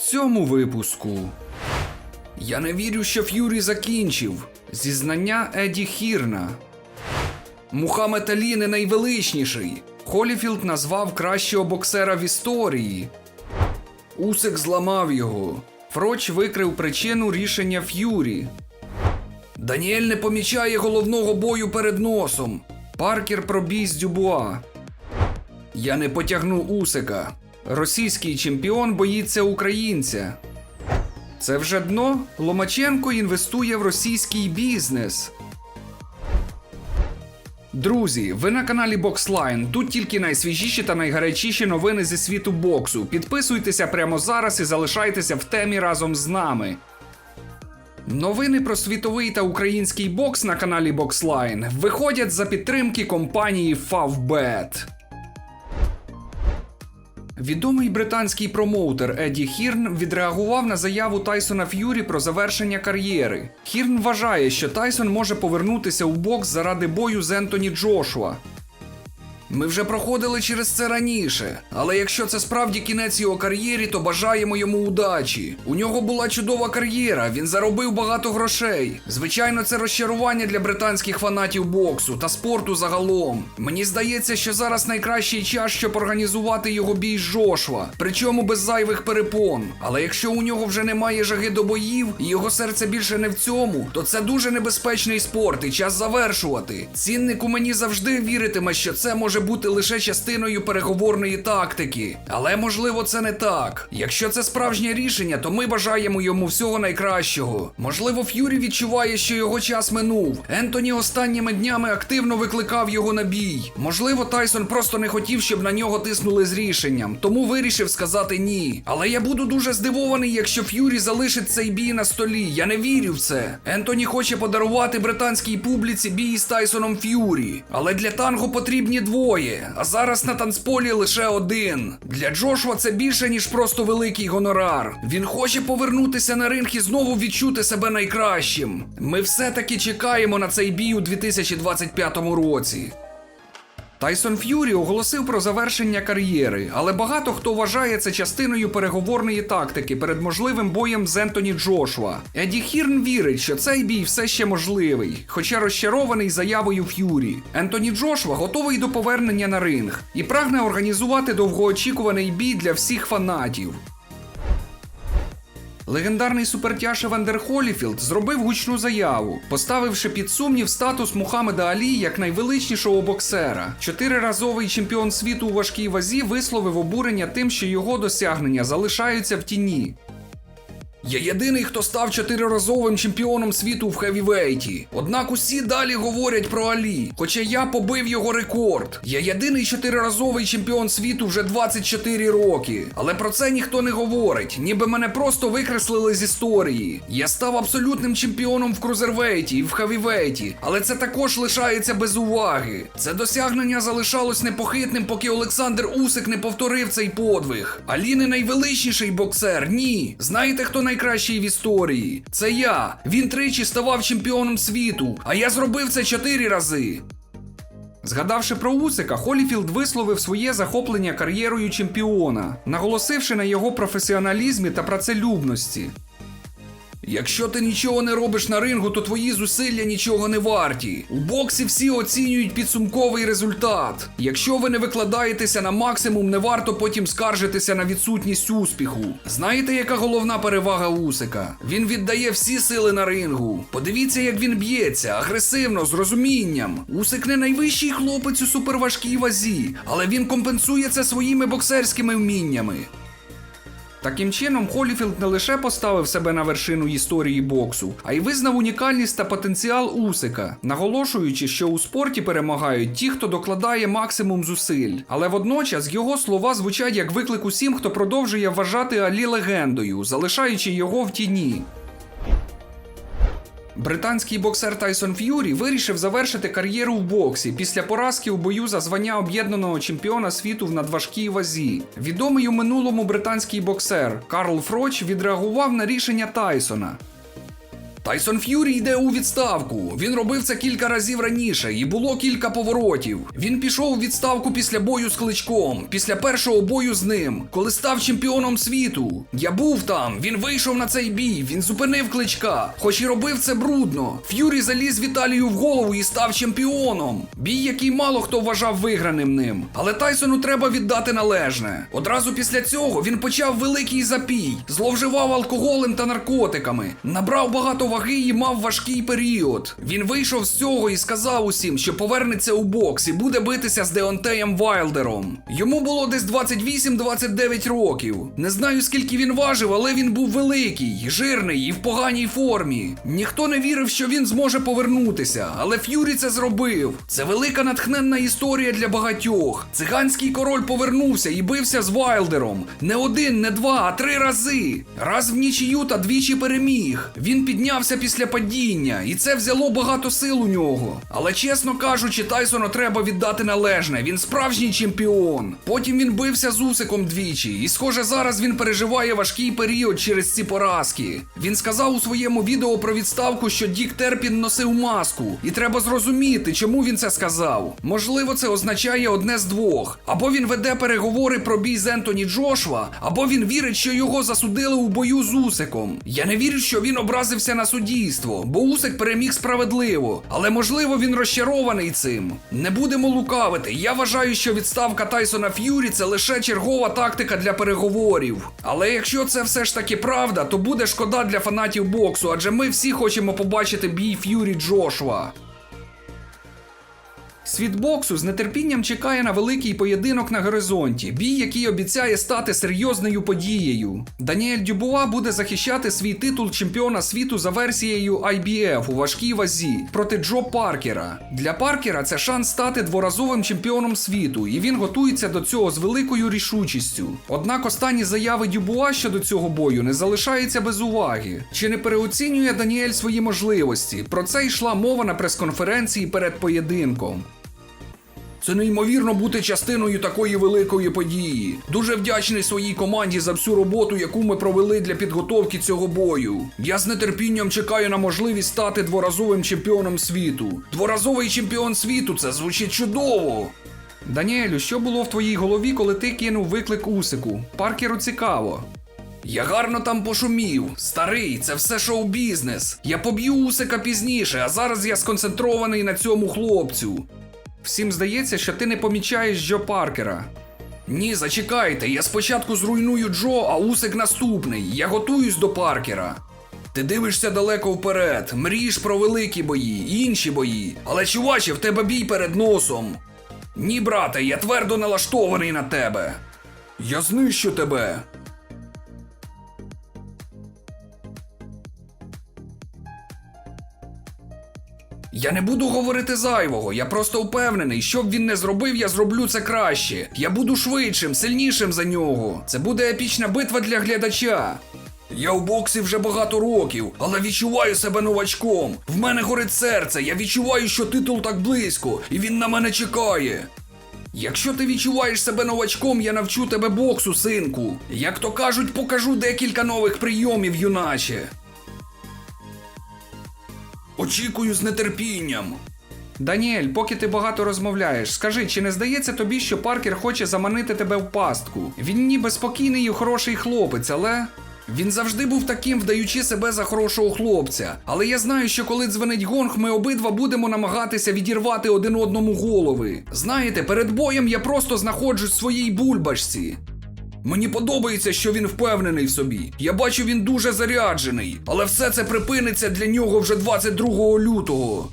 цьому випуску. Я не вірю, що Ф'юрі закінчив. Зізнання Еді Хірна. Мухаммед Алі не найвеличніший. Холіфілд назвав кращого боксера в історії. Усик зламав його. Фроч викрив причину рішення Ф'юрі. Даніель не помічає головного бою перед носом. Паркер пробій з Дюбуа. Я не потягну Усика. Російський чемпіон боїться українця. Це вже дно. Ломаченко інвестує в російський бізнес. Друзі, ви на каналі Boxline. Тут тільки найсвіжіші та найгарячіші новини зі світу боксу. Підписуйтеся прямо зараз і залишайтеся в темі разом з нами. Новини про світовий та український бокс на каналі Boxline виходять за підтримки компанії Favbet. Відомий британський промоутер Еді Хірн відреагував на заяву Тайсона Ф'юрі про завершення кар'єри. Хірн вважає, що Тайсон може повернутися у бокс заради бою з Ентоні Джошуа. Ми вже проходили через це раніше, але якщо це справді кінець його кар'єрі, то бажаємо йому удачі. У нього була чудова кар'єра, він заробив багато грошей. Звичайно, це розчарування для британських фанатів боксу та спорту загалом. Мені здається, що зараз найкращий час, щоб організувати його бій з Жошва, причому без зайвих перепон. Але якщо у нього вже немає жаги до боїв і його серце більше не в цьому, то це дуже небезпечний спорт і час завершувати. Цінник у мені завжди віритиме, що це може бути лише частиною переговорної тактики. Але можливо це не так. Якщо це справжнє рішення, то ми бажаємо йому всього найкращого. Можливо, Ф'юрі відчуває, що його час минув. Ентоні останніми днями активно викликав його на бій. Можливо, Тайсон просто не хотів, щоб на нього тиснули з рішенням, тому вирішив сказати ні. Але я буду дуже здивований, якщо Ф'юрі залишить цей бій на столі. Я не вірю в це. Ентоні хоче подарувати британській публіці бій з Тайсоном Ф'юрі. Але для танго потрібні двоє, а зараз на танцполі лише один. Для Джошуа це більше, ніж просто великий гонорар. Він хоче повернутися на ринг і знову відчути себе найкращим. Ми все-таки чекаємо на цей бій у 2025 році. Тайсон Ф'юрі оголосив про завершення кар'єри, але багато хто вважає це частиною переговорної тактики перед можливим боєм з Ентоні Джошуа. Еді Хірн вірить, що цей бій все ще можливий, хоча розчарований заявою Ф'юрі. Ентоні Джошуа готовий до повернення на ринг і прагне організувати довгоочікуваний бій для всіх фанатів. Легендарний супертяж Евандер Холіфілд зробив гучну заяву, поставивши під сумнів статус Мухаммеда Алі як найвеличнішого боксера. Чотириразовий чемпіон світу у важкій вазі висловив обурення тим, що його досягнення залишаються в тіні. Я єдиний, хто став чотириразовим чемпіоном світу в хевівейті. Однак усі далі говорять про Алі, хоча я побив його рекорд. Я єдиний чотириразовий чемпіон світу вже 24 роки. Але про це ніхто не говорить, ніби мене просто викреслили з історії. Я став абсолютним чемпіоном в крузервейті і в хевівейті, але це також лишається без уваги. Це досягнення залишалось непохитним, поки Олександр Усик не повторив цей подвиг. Алі не найвеличніший боксер, ні. Знаєте, хто найкращий в історії? Це я. Він тричі ставав чемпіоном світу, а я зробив це чотири рази. Згадавши про Усика, Холіфілд висловив своє захоплення кар'єрою чемпіона, наголосивши на його професіоналізмі та працелюбності. Якщо ти нічого не робиш на рингу, то твої зусилля нічого не варті. У боксі всі оцінюють підсумковий результат. Якщо ви не викладаєтеся на максимум, не варто потім скаржитися на відсутність успіху. Знаєте, яка головна перевага Усика? Він віддає всі сили на рингу. Подивіться, як він б'ється, агресивно, з розумінням. Усик не найвищий хлопець у суперважкій вазі, але він компенсує це своїми боксерськими вміннями. Таким чином, Холіфілд не лише поставив себе на вершину історії боксу, а й визнав унікальність та потенціал Усика, наголошуючи, що у спорті перемагають ті, хто докладає максимум зусиль. Але водночас його слова звучать як виклик усім, хто продовжує вважати Алі легендою, залишаючи його в тіні. Британський боксер Тайсон Ф'юрі вирішив завершити кар'єру в боксі після поразки у бою за звання об'єднаного чемпіона світу в надважкій вазі. Відомий у минулому британський боксер Карл Фроч відреагував на рішення Тайсона. Тайсон Ф'юрі йде у відставку. Він робив це кілька разів раніше, і було кілька поворотів. Він пішов у відставку після бою з кличком, після першого бою з ним, коли став чемпіоном світу. Я був там, він вийшов на цей бій, він зупинив кличка, хоч і робив це брудно. Ф'юрі заліз Віталію в голову і став чемпіоном. Бій, який мало хто вважав виграним ним. Але Тайсону треба віддати належне. Одразу після цього він почав великий запій, зловживав алкоголем та наркотиками, набрав багато ваги і мав важкий період. Він вийшов з цього і сказав усім, що повернеться у бокс і буде битися з Деонтеєм Вайлдером. Йому було десь 28-29 років. Не знаю скільки він важив, але він був великий, жирний і в поганій формі. Ніхто не вірив, що він зможе повернутися, але Ф'юрі це зробив. Це велика натхненна історія для багатьох. Циганський король повернувся і бився з Вайлдером. Не один, не два, а три рази. Раз в нічию та двічі переміг. Він піднявся після падіння, і це взяло багато сил у нього. Але чесно кажучи, Тайсону треба віддати належне. Він справжній чемпіон. Потім він бився з Усиком двічі, і схоже, зараз він переживає важкий період через ці поразки. Він сказав у своєму відео про відставку, що Дік Терпін носив маску, і треба зрозуміти, чому він це сказав. Можливо, це означає одне з двох: або він веде переговори про бій з Ентоні Джошва, або він вірить, що його засудили у бою з Усиком. Я не вірю, що він образився на суддійство, бо Усик переміг справедливо, але можливо він розчарований цим. Не будемо лукавити. Я вважаю, що відставка Тайсона Ф'юрі це лише чергова тактика для переговорів. Але якщо це все ж таки правда, то буде шкода для фанатів боксу, адже ми всі хочемо побачити бій Ф'юрі Джошва. Світ боксу з нетерпінням чекає на великий поєдинок на горизонті, бій, який обіцяє стати серйозною подією. Даніель Дюбуа буде захищати свій титул чемпіона світу за версією IBF у важкій вазі проти Джо Паркера. Для Паркера це шанс стати дворазовим чемпіоном світу, і він готується до цього з великою рішучістю. Однак останні заяви Дюбуа щодо цього бою не залишаються без уваги. Чи не переоцінює Даніель свої можливості? Про це йшла мова на прес-конференції перед поєдинком. Це неймовірно бути частиною такої великої події. Дуже вдячний своїй команді за всю роботу, яку ми провели для підготовки цього бою. Я з нетерпінням чекаю на можливість стати дворазовим чемпіоном світу. Дворазовий чемпіон світу це звучить чудово. Даніелю, що було в твоїй голові, коли ти кинув виклик Усику? Паркеру цікаво. Я гарно там пошумів. Старий, це все шоу-бізнес. Я поб'ю Усика пізніше, а зараз я сконцентрований на цьому хлопцю. Всім здається, що ти не помічаєш Джо Паркера. Ні, зачекайте, я спочатку зруйную Джо, а Усик наступний. Я готуюсь до Паркера. Ти дивишся далеко вперед, мрієш про великі бої, інші бої. Але чуваче, в тебе бій перед носом. Ні, брате, я твердо налаштований на тебе. Я знищу тебе. Я не буду говорити зайвого, я просто впевнений, що б він не зробив, я зроблю це краще. Я буду швидшим, сильнішим за нього. Це буде епічна битва для глядача. Я в боксі вже багато років, але відчуваю себе новачком. В мене горить серце, я відчуваю, що титул так близько, і він на мене чекає. Якщо ти відчуваєш себе новачком, я навчу тебе боксу, синку. Як то кажуть, покажу декілька нових прийомів, юначе. Очікую з нетерпінням. Даніель, поки ти багато розмовляєш, скажи, чи не здається тобі, що Паркер хоче заманити тебе в пастку? Він ніби спокійний і хороший хлопець, але. Він завжди був таким, вдаючи себе за хорошого хлопця. Але я знаю, що коли дзвонить гонг, ми обидва будемо намагатися відірвати один одному голови. Знаєте, перед боєм я просто знаходжусь в своїй бульбашці. Мені подобається, що він впевнений в собі. Я бачу, він дуже заряджений, але все це припиниться для нього вже 22 лютого.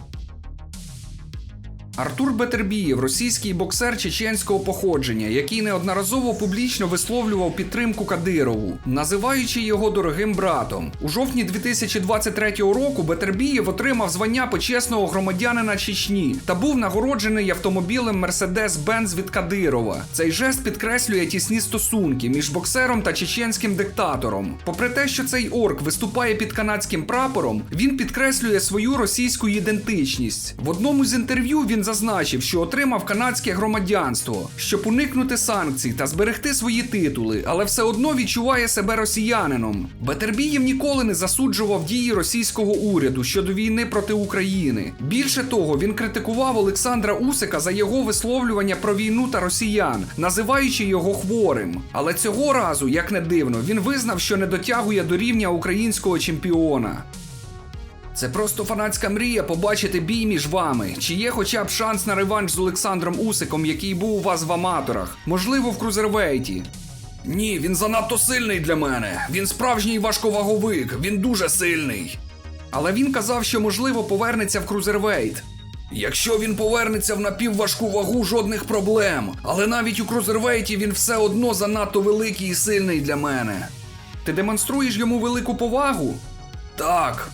Артур Бетербієв, російський боксер чеченського походження, який неодноразово публічно висловлював підтримку Кадирову, називаючи його дорогим братом. У жовтні 2023 року Бетербієв отримав звання почесного громадянина Чечні та був нагороджений автомобілем Mercedes-Benz від Кадирова. Цей жест підкреслює тісні стосунки між боксером та чеченським диктатором. Попри те, що цей орк виступає під канадським прапором, він підкреслює свою російську ідентичність. В одному з інтерв'ю він зазначив, що отримав канадське громадянство, щоб уникнути санкцій та зберегти свої титули, але все одно відчуває себе росіянином. Бетербієв ніколи не засуджував дії російського уряду щодо війни проти України. Більше того, він критикував Олександра Усика за його висловлювання про війну та росіян, називаючи його хворим. Але цього разу, як не дивно, він визнав, що не дотягує до рівня українського чемпіона. Це просто фанатська мрія побачити бій між вами. Чи є хоча б шанс на реванш з Олександром Усиком, який був у вас в аматорах? Можливо, в крузервейті. Ні, він занадто сильний для мене. Він справжній важковаговик, він дуже сильний. Але він казав, що можливо повернеться в крузервейт. Якщо він повернеться в напівважку вагу, жодних проблем. Але навіть у крузервейті він все одно занадто великий і сильний для мене. Ти демонструєш йому велику повагу? Так.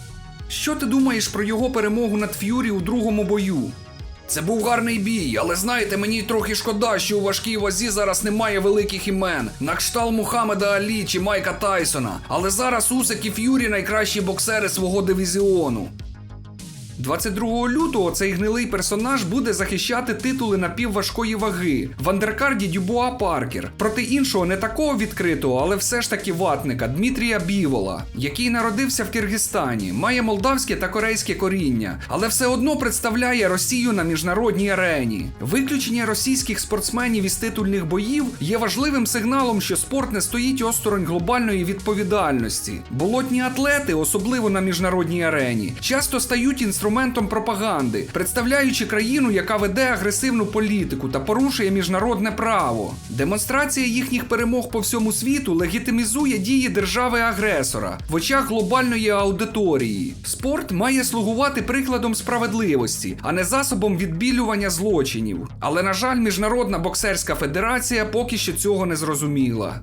Що ти думаєш про його перемогу над Ф'юрі у другому бою? Це був гарний бій, але знаєте, мені трохи шкода, що у важкій вазі зараз немає великих імен, на кшталт Мухаммеда Алі чи Майка Тайсона. Але зараз Усик і Ф'юрі найкращі боксери свого дивізіону. 22 лютого цей гнилий персонаж буде захищати титули напівважкої ваги в андеркарді Дюбуа Паркер проти іншого не такого відкритого, але все ж таки ватника Дмитрія Бівола, який народився в Киргизстані, має молдавське та корейське коріння, але все одно представляє Росію на міжнародній арені. Виключення російських спортсменів із титульних боїв є важливим сигналом, що спорт не стоїть осторонь глобальної відповідальності. Болотні атлети, особливо на міжнародній арені, часто стають інструментом пропаганди, представляючи країну, яка веде агресивну політику та порушує міжнародне право. Демонстрація їхніх перемог по всьому світу легітимізує дії держави-агресора в очах глобальної аудиторії. Спорт має слугувати прикладом справедливості, а не засобом відбілювання злочинів. Але, на жаль, Міжнародна боксерська федерація поки що цього не зрозуміла.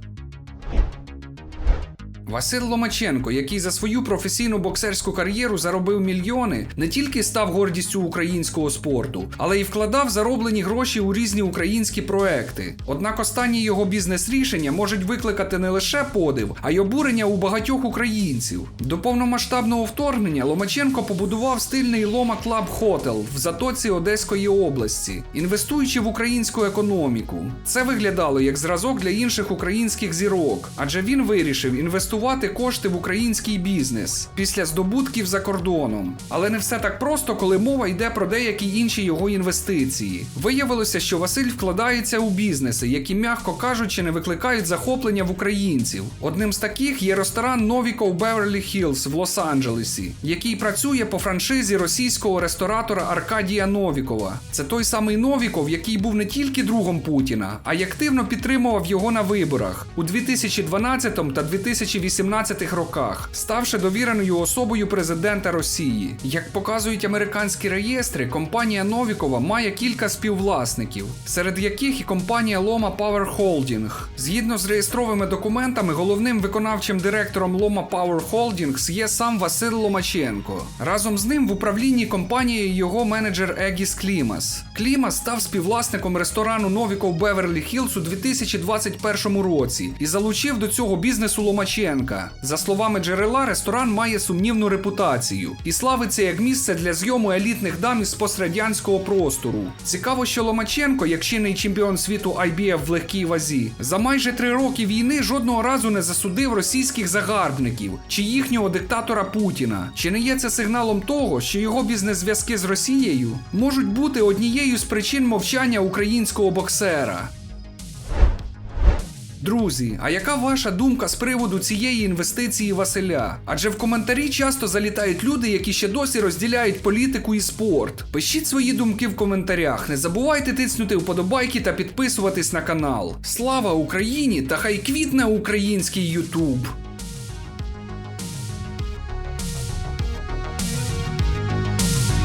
Василь Ломаченко, який за свою професійну боксерську кар'єру заробив мільйони, не тільки став гордістю українського спорту, але й вкладав зароблені гроші у різні українські проекти. Однак останні його бізнес-рішення можуть викликати не лише подив, а й обурення у багатьох українців. До повномасштабного вторгнення Ломаченко побудував стильний Лома Клаб Хотел в затоці Одеської області, інвестуючи в українську економіку. Це виглядало як зразок для інших українських зірок, адже він вирішив інвестувати кошти в український бізнес після здобутків за кордоном. Але не все так просто, коли мова йде про деякі інші його інвестиції. Виявилося, що Василь вкладається у бізнеси, які, м'яко кажучи, не викликають захоплення в українців. Одним з таких є ресторан Новіков Беверлі Хіллз в Лос-Анджелесі, який працює по франшизі російського ресторатора Аркадія Новікова. Це той самий Новіков, який був не тільки другом Путіна, а й активно підтримував його на виборах у 2012 та 2018 роках, ставши довіреною особою президента Росії. Як показують американські реєстри, компанія Новікова має кілька співвласників, серед яких і компанія Loma Power Holding. Згідно з реєстровими документами, головним виконавчим директором Loma Power Holdings є сам Василь Ломаченко. Разом з ним в управлінні компанією його менеджер Егіс Клімас. Клімас став співвласником ресторану Новіков Беверлі Хіллз у 2021 році і залучив до цього бізнесу Ломаченка. За словами джерела, ресторан має сумнівну репутацію і славиться як місце для зйому елітних дам із пострадянського простору. Цікаво, що Ломаченко, як чинний чемпіон світу IBF в легкій вазі, за майже три роки війни жодного разу не засудив російських загарбників чи їхнього диктатора Путіна. Чи не є це сигналом того, що його бізнес-зв'язки з Росією можуть бути однією з причин мовчання українського боксера? Друзі, а яка ваша думка з приводу цієї інвестиції Василя? Адже в коментарі часто залітають люди, які ще досі розділяють політику і спорт. Пишіть свої думки в коментарях. Не забувайте тиснути вподобайки та підписуватись на канал. Слава Україні та хай квітне український Ютуб!